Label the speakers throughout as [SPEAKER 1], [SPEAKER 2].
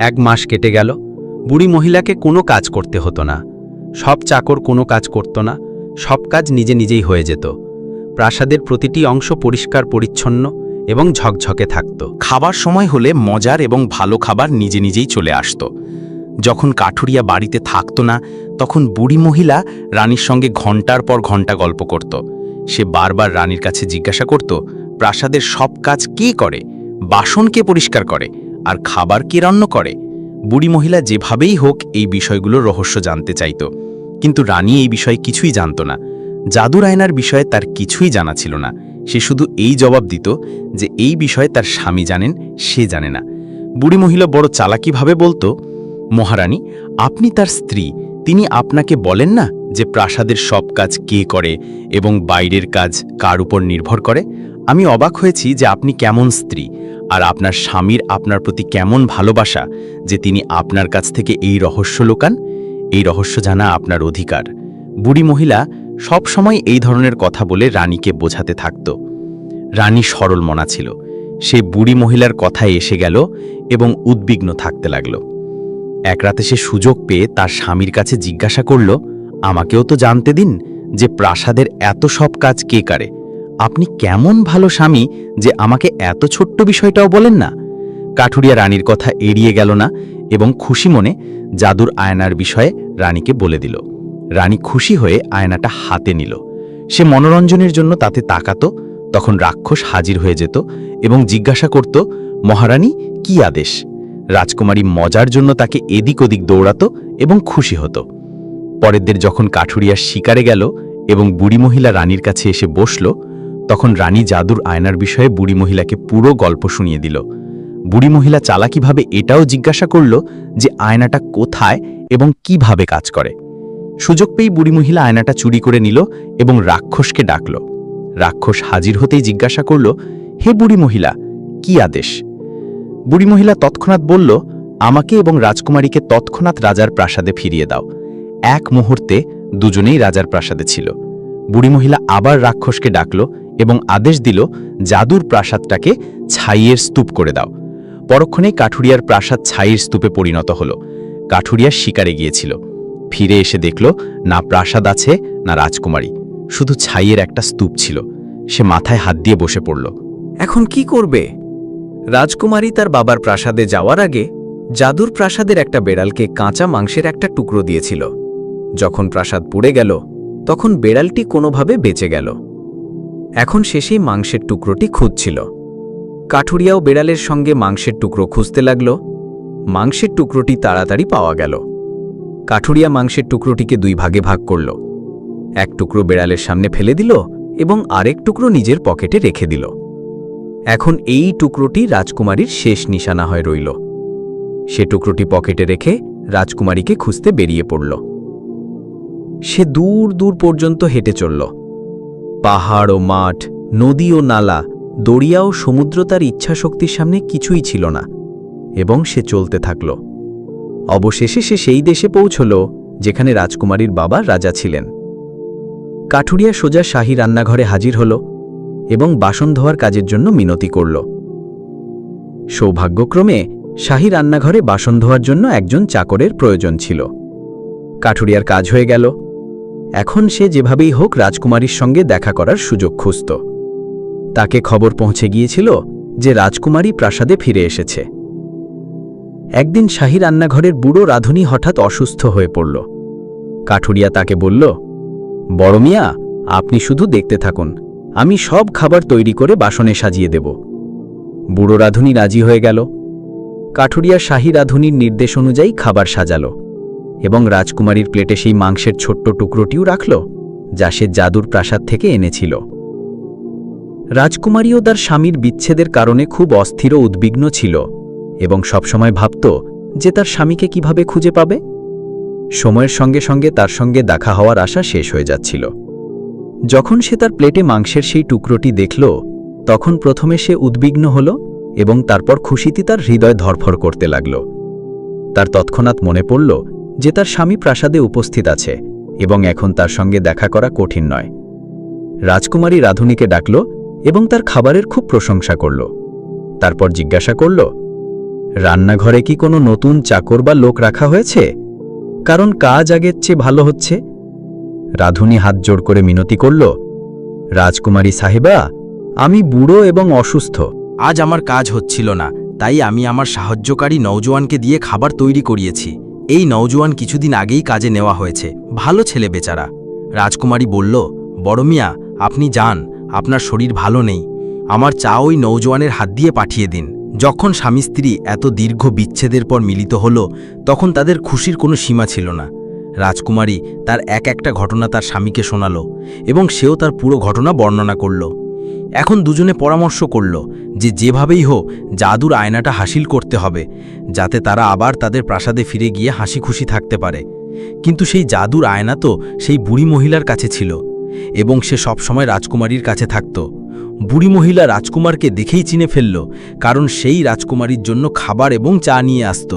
[SPEAKER 1] এক মাস কেটে গেল, বুড়ি মহিলাকে কোনো কাজ করতে হতো না। সব চাকর কোনো কাজ করত না, সব কাজ নিজে নিজেই হয়ে যেত। প্রাসাদের প্রতিটি অংশ পরিষ্কার, পরিচ্ছন্ন এবং ঝকঝকে থাকত।
[SPEAKER 2] খাবার সময় হলে মজার এবং ভালো খাবার নিজে নিজেই চলে আসত। যখন কাঠুরিয়া বাড়িতে থাকত না, তখন বুড়ি মহিলা রানীর সঙ্গে ঘণ্টার পর ঘণ্টা গল্প করত। সে বারবার রানীর কাছে জিজ্ঞাসা করত, প্রাসাদের সব কাজ কে করে? বাসন কে পরিষ্কার করে? আর খাবার কে রান্না করে? বুড়ি মহিলা যেভাবেই হোক এই বিষয়গুলোর রহস্য জানতে চাইত। কিন্তু রানী এই বিষয়ে কিছুই জানত না। জাদুর আয়নার বিষয়ে তার কিছুই জানা ছিল না। সে শুধু এই জবাব দিত যে এই বিষয়ে তার স্বামী জানেন, সে জানে না। বুড়ি মহিলা বড় চালাকিভাবে বলতো, মহারানী, আপনি তার স্ত্রী। তিনি আপনাকে বলেন না যে প্রাসাদের সব কাজ কে করে এবং বাইরের কাজ কার উপর নির্ভর করে? আমি অবাক হয়েছি যে আপনি কেমন স্ত্রী। আর আপনার স্বামীর আপনার প্রতি কেমন ভালোবাসা যে তিনি আপনার কাছ থেকে এই রহস্য লোকান? এই রহস্য জানা আপনার অধিকার। বুড়ি মহিলা সব সময় এই ধরনের কথা বলে রানীকে বোঝাতে থাকত। রানী সরল মনা ছিল। সে বুড়ি মহিলার কথায় এসে গেল এবং উদ্বিগ্ন থাকতে লাগল। এক রাতে সে সুযোগ পেয়ে তার স্বামীর কাছে জিজ্ঞাসা করল, আমাকেও তো জানতে দিন যে প্রাসাদের এত সব কাজ কে কারে? আপনি কেমন ভালো স্বামী যে আমাকে এত ছোট্ট বিষয়টাও বলেন না? কাঠুরিয়া রানীর কথা এড়িয়ে গেল না এবং খুশি মনে জাদুর আয়নার বিষয়ে রানীকে বলে দিল। রানী খুশি হয়ে আয়নাটা হাতে নিল। সে মনোরঞ্জনের জন্য তাতে তাকাতো, তখন রাক্ষস হাজির হয়ে যেত এবং জিজ্ঞাসা করত, মহারানী, কি আদেশ? রাজকুমারী মজার জন্য তাকে এদিক ওদিক দৌড়াতো এবং খুশি হতো। পরেরদের যখন কাঠুরিয়ার শিকারে গেল এবং বুড়ি মহিলা রানীর কাছে এসে বসল তখন রানী জাদুর আয়নার বিষয়ে বুড়ি মহিলাকে পুরো গল্প শুনিয়ে দিল। বুড়ি মহিলা চালাকিভাবে এটাও জিজ্ঞাসা করল যে আয়নাটা কোথায় এবং কীভাবে কাজ করে। সুযোগ পেয়েই বুড়ি মহিলা আয়নাটা চুরি করে নিল এবং রাক্ষসকে ডাকল। রাক্ষস হাজির হতেই জিজ্ঞাসা করল, হে বুড়ি মহিলা, কি আদেশ? বুড়ি মহিলা তৎক্ষণাৎ বলল, আমাকে এবং রাজকুমারীকে তৎক্ষণাৎ রাজার প্রাসাদে ফিরিয়ে দাও। এক মুহূর্তে দুজনেই রাজার প্রাসাদে ছিল। বুড়ি মহিলা আবার রাক্ষসকে ডাকল এবং আদেশ দিল জাদুর প্রাসাদটাকে ছাইয়ের স্তূপ করে দাও। পরক্ষণেই কাঠুরিয়ার প্রাসাদ ছাইয়ের স্তূপে পরিণত হল। কাঠুরিয়া শিকারে গিয়েছিল। ফিরে এসে দেখল, না প্রাসাদ আছে, না রাজকুমারী। শুধু ছাইয়ের একটা স্তূপ ছিল। সে মাথায় হাত দিয়ে বসে পড়ল।
[SPEAKER 3] এখন কি করবে? রাজকুমারী তার বাবার প্রাসাদে যাওয়ার আগে জাদুর প্রাসাদের একটা বেড়ালকে কাঁচা মাংসের একটা টুকরো দিয়েছিল। যখন প্রাসাদ পুড়ে গেল তখন বেড়ালটি কোনোভাবে বেঁচে গেল। এখন সে সেই মাংসের টুকরোটি খুঁজছিল। কাঠুরিয়াও বেড়ালের সঙ্গে মাংসের টুকরো খুঁজতে লাগল। মাংসের টুকরোটি তাড়াতাড়ি পাওয়া গেল। কাঠুরিয়া মাংসের টুকরোটিকে দুই ভাগে ভাগ করল। এক টুকরো বেড়ালের সামনে ফেলে দিল এবং আরেক টুকরো নিজের পকেটে রেখে দিল। এখন এই টুকরোটি রাজকুমারীর শেষ নিশানা হয়ে রইল। সে টুকরোটি পকেটে রেখে রাজকুমারীকে খুঁজতে বেরিয়ে পড়ল। সে দূর দূর পর্যন্ত হেঁটে চলল। পাহাড় ও মাঠ, নদী ও নালা দরিয়া ও সমুদ্র তার ইচ্ছাশক্তির সামনে কিছুই ছিল না এবং সে চলতে থাকল। অবশেষে সে সেই দেশে পৌঁছল, যেখানে রাজকুমারীর বাবা রাজা ছিলেন। কাঠুরিয়া সোজা শাহী রান্নাঘরে হাজির হল এবং বাসন ধোয়ার কাজের জন্য মিনতি করল। সৌভাগ্যক্রমে শাহী রান্নাঘরে বাসন ধোয়ার জন্য একজন চাকরের প্রয়োজন ছিল। কাঠুরিয়ার কাজ হয়ে গেল। এখন সে যেভাবেই হোক রাজকুমারীর সঙ্গে দেখা করার সুযোগ খুঁজত। তাকে খবর পৌঁছে গিয়েছিল যে রাজকুমারী প্রাসাদে ফিরে এসেছে। একদিন শাহী রান্নাঘরের বুড়ো রাধুনী হঠাৎ অসুস্থ হয়ে পড়ল। কাঠুরিয়া তাকে বলল, বড় মিয়া, আপনি শুধু দেখতে থাকুন, আমি সব খাবার তৈরি করে বাসনে সাজিয়ে দেব। বুড়ো রাধুনী রাজি হয়ে গেল। কাঠুরিয়া শাহী রাধুনীর নির্দেশ অনুযায়ী খাবার সাজালো। এবং রাজকুমারীর প্লেটে সেই মাংসের ছোট্ট টুকরোটিও রাখল, যা সে জাদুর প্রাসাদ থেকে এনেছিল। রাজকুমারীও তার স্বামীর বিচ্ছেদের কারণে খুব অস্থির উদ্বিগ্ন ছিল এবং সবসময় ভাবত যে তার স্বামীকে কীভাবে খুঁজে পাবে। সময়ের সঙ্গে সঙ্গে তার সঙ্গে দেখা হওয়ার আশা শেষ হয়ে যাচ্ছিল। যখন সে তার প্লেটে মাংসের সেই টুকরোটি দেখল, তখন প্রথমে সে উদ্বিগ্ন হল এবং তারপর খুশিতে তার হৃদয় ধরফর করতে লাগল। তার তৎক্ষণাৎ মনে পড়ল যে তার স্বামী প্রাসাদে উপস্থিত আছে এবং এখন তার সঙ্গে দেখা করা কঠিন নয়। রাজকুমারী রাধুনীকে ডাকল এবং তার খাবারের খুব প্রশংসা করল। তারপর জিজ্ঞাসা করল, রান্নাঘরে কি কোনো নতুন চাকর বা লোক রাখা হয়েছে? কারণ কাজ আগের চেয়ে ভালো হচ্ছে? রাধুনি হাত জোড় করে মিনতি করল, রাজকুমারী সাহেবা, আমি বুড়ো এবং অসুস্থ।
[SPEAKER 2] আজ আমার কাজ হচ্ছিল না, তাই আমি আমার সাহায্যকারী নৌজওয়ানকে দিয়ে খাবার তৈরি করিয়েছি। এই নৌজওয়ান কিছুদিন আগেই কাজে নেওয়া হয়েছে। ভালো ছেলে বেচারা। রাজকুমারী বলল, বড় মিয়া, আপনি যান, আপনার শরীর ভালো নেই। আমার চা ওই নৌজওয়ানের হাত দিয়ে পাঠিয়ে দিন। যখন স্বামী স্ত্রী এত দীর্ঘ বিচ্ছেদের পর মিলিত হল, তখন তাদের খুশির কোনো সীমা ছিল না। রাজকুমারী তার এক একটা ঘটনা তার স্বামীকে শোনাল এবং সেও তার পুরো ঘটনা বর্ণনা করল। এখন দুজনে পরামর্শ করল যে যেভাবেই হোক জাদুর আয়নাটা হাসিল করতে হবে, যাতে তারা আবার তাদের প্রাসাদে ফিরে গিয়ে হাসি খুশি থাকতে পারে। কিন্তু সেই জাদুর আয়না তো সেই বুড়ি মহিলার কাছে ছিল এবং সে সবসময় রাজকুমারীর কাছে থাকত। বুড়ি মহিলা রাজকুমারকে দেখেই চিনে ফেলল, কারণ সেই রাজকুমারীর জন্য খাবার এবং চা নিয়ে আসত।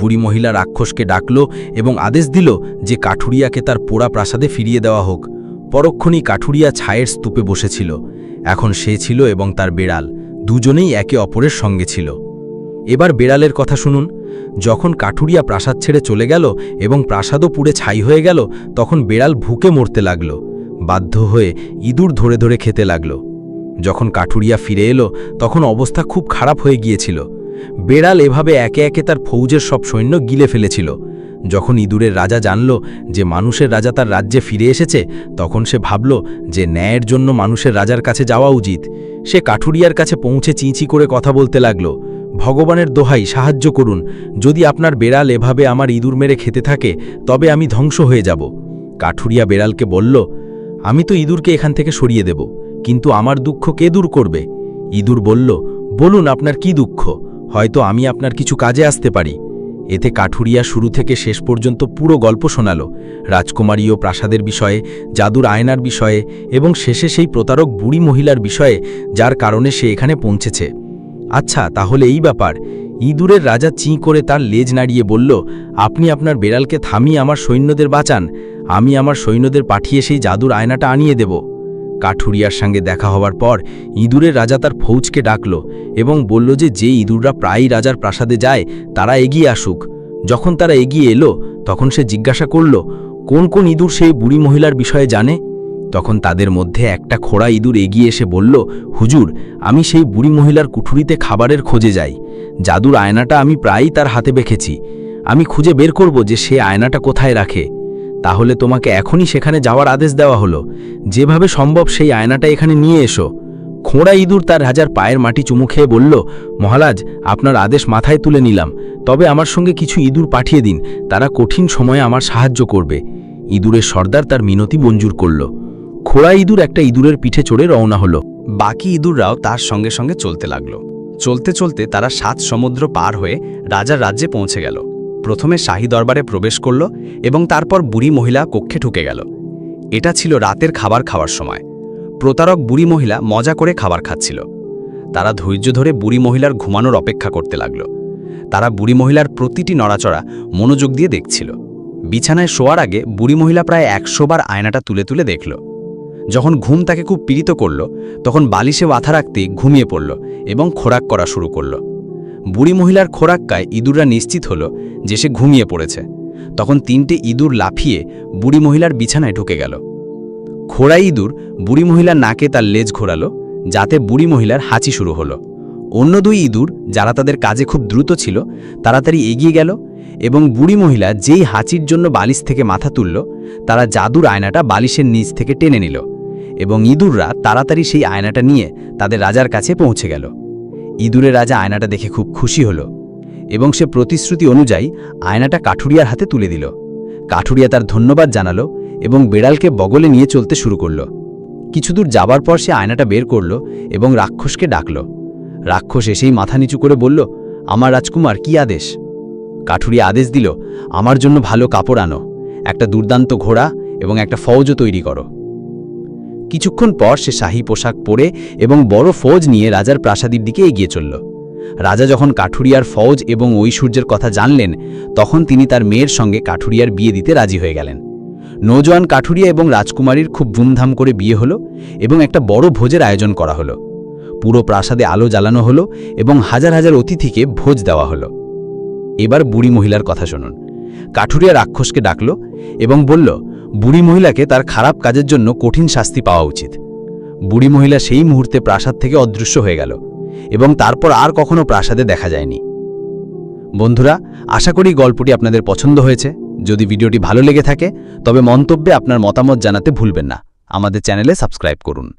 [SPEAKER 2] বুড়ি মহিলা রাক্ষসকে ডাকল এবং আদেশ দিল যে কাঠুরিয়াকে তার পোড়া প্রাসাদে ফিরিয়ে দেওয়া হোক। পরক্ষণই কাঠুরিয়া ছায়ের স্তূপে বসেছিল। এখন সে ছিল এবং তার বেড়াল। দুজনেই একে অপরের সঙ্গে ছিল। এবার বেড়ালের কথা শুনুন। যখন কাঠুরিয়া প্রাসাদ ছেড়ে চলে গেল এবং প্রাসাদও পুড়ে ছাই হয়ে গেল, তখন বেড়াল ভুকে মরতে লাগল। বাধ্য হয়ে ইঁদুর ধরে ধরে খেতে লাগল। যখন কাঠুরিয়া ফিরে এলো, তখন অবস্থা খুব খারাপ হয়ে গিয়েছিল। বেড়াল এভাবে একে একে তার ফৌজের সব সৈন্য গিলে ফেলেছিল। যখন ইঁদুরের রাজা জানল যে মানুষের রাজা তার রাজ্যে ফিরে এসেছে, তখন সে ভাবল যে ন্যায়ের জন্য মানুষের রাজার কাছে যাওয়া উচিত। সে কাঠুরিয়ার কাছে পৌঁছে চিঁচি করে কথা বলতে লাগল, ভগবানের দোহাই, সাহায্য করুন। যদি আপনার বেড়াল এভাবে আমার ইঁদুর মেরে খেতে থাকে, তবে আমি ধ্বংস হয়ে যাব। কাঠুরিয়া বেড়ালকে বলল, আমি তো ইঁদুরকে এখান থেকে সরিয়ে দেব, কিন্তু আমার দুঃখ কে দূর করবে? ইঁদুর বলল, বলুন আপনার কি দুঃখ? হয়তো আমি আপনার কিছু কাজে আসতে পারি। এতে কাঠুরিয়া শুরু থেকে শেষ পর্যন্ত পুরো গল্প শোনাল, রাজকুমারী ও প্রাসাদের বিষয়ে, জাদুর আয়নার বিষয়ে এবং শেষে সেই প্রতারক বুড়ি মহিলার বিষয়ে, যার কারণে সে এখানে পৌঁছেছে। আচ্ছা তাহলে এই ব্যাপার। ইঁদুরের রাজা চিঁ করে তার লেজ নাড়িয়ে বলল, আপনি আপনার বেড়ালকে থামিয়ে আমার সৈন্যদের বাঁচান। আমি আমার সৈন্যদের পাঠিয়ে সেই জাদুর আয়নাটা আনিয়ে দেব। কাঠুরিয়ার সঙ্গে দেখা হওয়ার পর ইঁদুরের রাজা তার ফৌজকে ডাকল এবং বলল যে যে ইঁদুররা প্রায়ই রাজার প্রাসাদে যায়, তারা এগিয়ে আসুক। যখন তারা এগিয়ে এলো, তখন সে জিজ্ঞাসা করল, কোন কোন ইঁদুর সেই বুড়ি মহিলার বিষয়ে জানে? তখন তাদের মধ্যে একটা খোড়া ইঁদুর এগিয়ে এসে বলল, হুজুর, আমি সেই বুড়ি মহিলার কুঠুরিতে খাবারের খোঁজে যাই। জাদুর আয়নাটা আমি প্রায়ই তার হাতে বেঁকেছি আমি খুঁজে বের করব যে সে আয়নাটা কোথায় রাখে। তাহলে তোমাকে এখনই সেখানে যাওয়ার আদেশ দেওয়া হলো। যেভাবে সম্ভব সেই আয়নাটা এখানে নিয়ে এসো। খোঁড়া ইঁদুর তার রাজার পায়ের মাটি চুমু খেয়ে বলল, মহারাজ, আপনার আদেশ মাথায় তুলে নিলাম। তবে আমার সঙ্গে কিছু ইঁদুর পাঠিয়ে দিন। তারা কঠিন সময়ে আমার সাহায্য করবে। ইঁদুরের সর্দার তার মিনতি মঞ্জুর করল। খোড়া ইঁদুর একটা ইঁদুরের পিঠে চড়ে রওনা হলো।
[SPEAKER 4] বাকি ইঁদুররাও তার সঙ্গে সঙ্গে চলতে লাগল। চলতে চলতে তারা সাত সমুদ্র পার হয়ে রাজার রাজ্যে পৌঁছে গেল। প্রথমে শাহী দরবারে প্রবেশ করল এবং তারপর বুড়ি মহিলা কক্ষে ঢুকে গেল। এটা ছিল রাতের খাবার খাওয়ার সময়। প্রতারক বুড়ি মহিলা মজা করে খাবার খাচ্ছিল। তারা ধৈর্য ধরে বুড়ি মহিলার ঘুমানোর অপেক্ষা করতে লাগল। তারা বুড়ি মহিলার প্রতিটি নড়াচড়া মনোযোগ দিয়ে দেখছিল। বিছানায় শোয়ার আগে বুড়ি মহিলা প্রায় একশো বার আয়নাটা তুলে তুলে দেখল। যখন ঘুম তাকে খুব পীড়িত করল, তখন বালিশে মাথা রাখতেই ঘুমিয়ে পড়ল এবং খোরাক করা শুরু করল। বুড়ি মহিলার খোরাক্কায় ইঁদুররা নিশ্চিত হল যে সে ঘুমিয়ে পড়েছে। তখন তিনটে ইঁদুর লাফিয়ে বুড়ি মহিলার বিছানায় ঢুকে গেল। খোড়া ইঁদুর বুড়ি মহিলার নাকে তার লেজ ঘোরালো, যাতে বুড়ি মহিলার হাঁচি শুরু হলো। অন্য দুই ইঁদুর, যারা তাদের কাজে খুব দ্রুত ছিল, তাড়াতাড়ি এগিয়ে গেল এবং বুড়ি মহিলা যেই হাঁচির জন্য বালিশ থেকে মাথা তুলল, তারা জাদুর আয়নাটা বালিশের নিচ থেকে টেনে নিল এবং ইঁদুররা তাড়াতাড়ি সেই আয়নাটা নিয়ে তাদের রাজার কাছে পৌঁছে গেল। ইঁদুরের রাজা আয়নাটা দেখে খুব খুশি হল এবং সে প্রতিশ্রুতি অনুযায়ী আয়নাটা কাঠুরিয়ার হাতে তুলে দিল। কাঠুরিয়া তার ধন্যবাদ জানালো এবং বেড়ালকে বগলে নিয়ে চলতে শুরু করল। কিছুদূর যাবার পর সে আয়নাটা বের করল এবং রাক্ষসকে ডাকল। রাক্ষস এসেই মাথা নিচু করে বলল, আমার রাজকুমার, কি আদেশ? কাঠুরিয়া আদেশ দিল, আমার জন্য ভালো কাপড় আনো, একটা দুর্দান্ত ঘোড়া এবং একটা ফৌজও তৈরি করো। কিছুক্ষণ পর সে শাহী পোশাক পরে এবং বড় ফৌজ নিয়ে রাজার প্রাসাদের দিকে এগিয়ে চলল। রাজা যখন কাঠুরিয়ার ফৌজ এবং ঐশ্বর্যের কথা জানলেন, তখন তিনি তার মেয়ের সঙ্গে কাঠুরিয়ার বিয়ে দিতে রাজি হয়ে গেলেন। নৌজওয়ান কাঠুরিয়া এবং রাজকুমারীর খুব ধুমধাম করে বিয়ে হলো এবং একটা বড় ভোজের আয়োজন করা হলো।
[SPEAKER 1] পুরো প্রাসাদে আলো জ্বালানো হলো এবং হাজার হাজার অতিথিকে ভোজ দেওয়া হলো। এবার বুড়ি মহিলার কথা শুনুন। কাঠুরিয়া রাক্ষসকে ডাকল এবং বলল বুড়ি মহিলাকে তার খারাপ কাজের জন্য কঠিন শাস্তি পাওয়া উচিত। বুড়ি মহিলা সেই মুহূর্তে প্রাসাদ থেকে অদৃশ্য হয়ে গেল এবং তারপর আর কখনো প্রাসাদে দেখা যায়নি। বন্ধুরা, আশা করি গল্পটি আপনাদের পছন্দ হয়েছে। যদি ভিডিওটি ভালো লেগে থাকে, তবে মন্তব্যে আপনার মতামত জানাতে ভুলবেন না। আমাদের চ্যানেলে সাবস্ক্রাইব করুন।